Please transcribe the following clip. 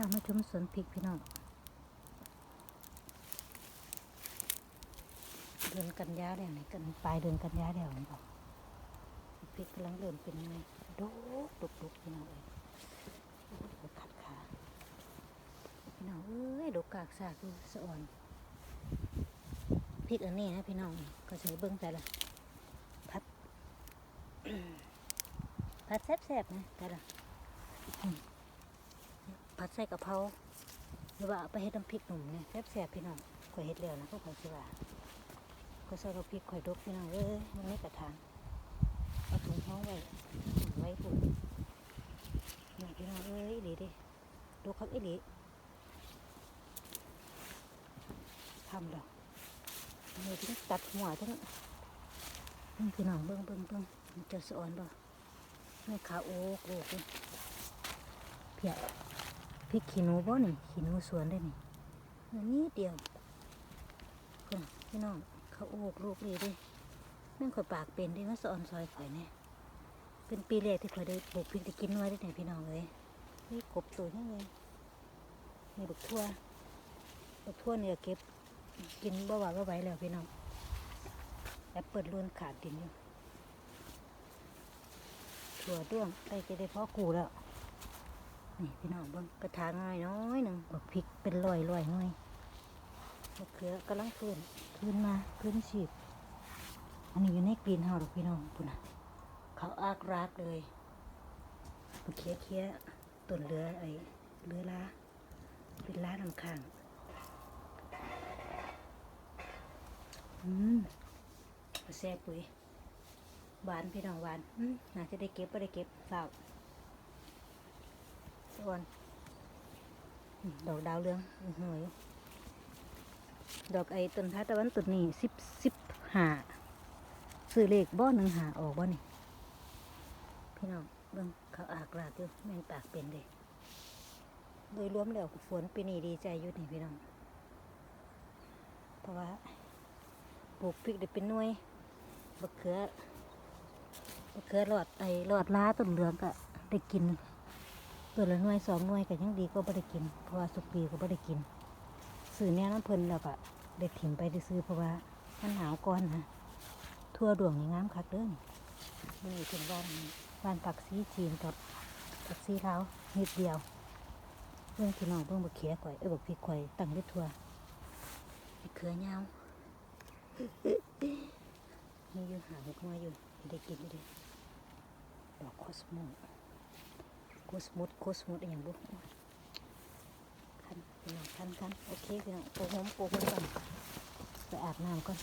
ามาชมสวนพริกพี่น้องเดือนกันยาแล้วนี่กันปลายเดือนกันยาแล้วนี่บอกพริกกำลังเริ่มเป็นยังไงดกดกดกพี่น้องเอ้ยขัดขาพี่น้องเอ้ยดกกากซากคือสะอ่อนพริกอันนี้นะพี่น้องก็ใช้เบิ้งแต่ละพัดผัดแซ่บๆนะแต่ละ ดใส่กะเพราหรือว่าไปเฮ็ดน้ำพริกหนุ่มเนี่ยแซ่บๆพี่น้องข่อยเฮ็ดแล้วนะก็ข่อยสิว่าก็ใส่กะพริกข่อยดกพี่น้องเอ้ยมันไม่กระถางเอาถุงท้องไว้ไว้ปุ่นนี่พี่น้องเอ้ยอีดีดิดกคักอีหลีทำดอกนี่ทั้งตัดหัวทั้งนี่พี่น้องเบิ่งเบิ่งเบิ่งมันจะสอนบ่นี่ขาโอ๊กโลกเลยเพียพ ริกขี้หนูบ่นี่ขี้หนูสวนได้นี่อันนี้เดียวคนพี่น้องเขาโอกลูกเลยเดิแม่งข่อยปากเป็นเดิมาสอนซอยข่อยเนี่ยเป็นปีแรกที่ข่อยได้ปลูกพริกได้กินไว้ได้ไหนพี่น้องเลยนี่กบตัวนี่ไงนี่บักทั่วบักทั่วเนี่ยเก็บกินบ่หวานบ่ไหวแล้วพี่น้องแอปเปิลล้วนขาดดินอยู่ถั่วด้วงใกล้จะได้พาะกูแล้ว นี่พี่น้องเบิ่งกระถางน้อยน้อยหนึ่งบักพริกเป็นลอยลอยน้อยมะเขือกำลังขึ้นขึ้นมาขึ้นฉีดอันนี้อยู่ในกรีนเฮาส์ดอกพี่น้องปุ่นนะเขาอากรากเลยมะเขียเขี้ยต้นเรือไอ้เรือลาเป็นล้าน้ำข้างอืมแซ่บปุ๋ยหวานพี่น้องหวานอืมน่าจะได้เก็บไ่ได้เก็บเปล่า ส่วนดอกดาวเรืองอื้อยดอกไอ้ต้นท้าตะวันต้นนี้สิบสิบหาซื้อเลขบ่หนึ่งหาออกบ่นี่พี่น้องเบิ่งเขาอากลากอยู่แม่งปากเป็นเลยโดยรวมแล้วฝนปีนี้ดีใจอยู่นี่พี่น้อง เพราะว่าปลูกพริกได้เป็นหน่วยบักเขือมะเขือหลอดไอ้หลอดล้าต้นเหลืองก็ได้กิน ตัวละหน่วยสองหน่วยก็ยังดีก็ไม่ได้กิน เพราะว่าสุกปีก็ไม่ได้กินซื้อแนวน้ำเพลินแล้วก็ได้ถิ่มไปได้ซื้อเพราะว่ามันหนาวก่อนนะทั่วดวงนี่งามคักเด้อนี่นี่ถึงบ้านบ้านปักซีจีนกับปักซีลานิดเดียวเบื้องพี่น้องเบื้องบักเขียข่อยเออบักพริกข่อยตั้งได้ทั่วเขือยาวนี่อยู่หาหกมาอยู่ได้กินอยู่เดิดอกโคสโมโค สมุดโคสมุดอย่างบุคันพี่น้องคันคันโอเคพี่น้องโปะหอมโปะหอมก่อนไปอาบน้ำก่อน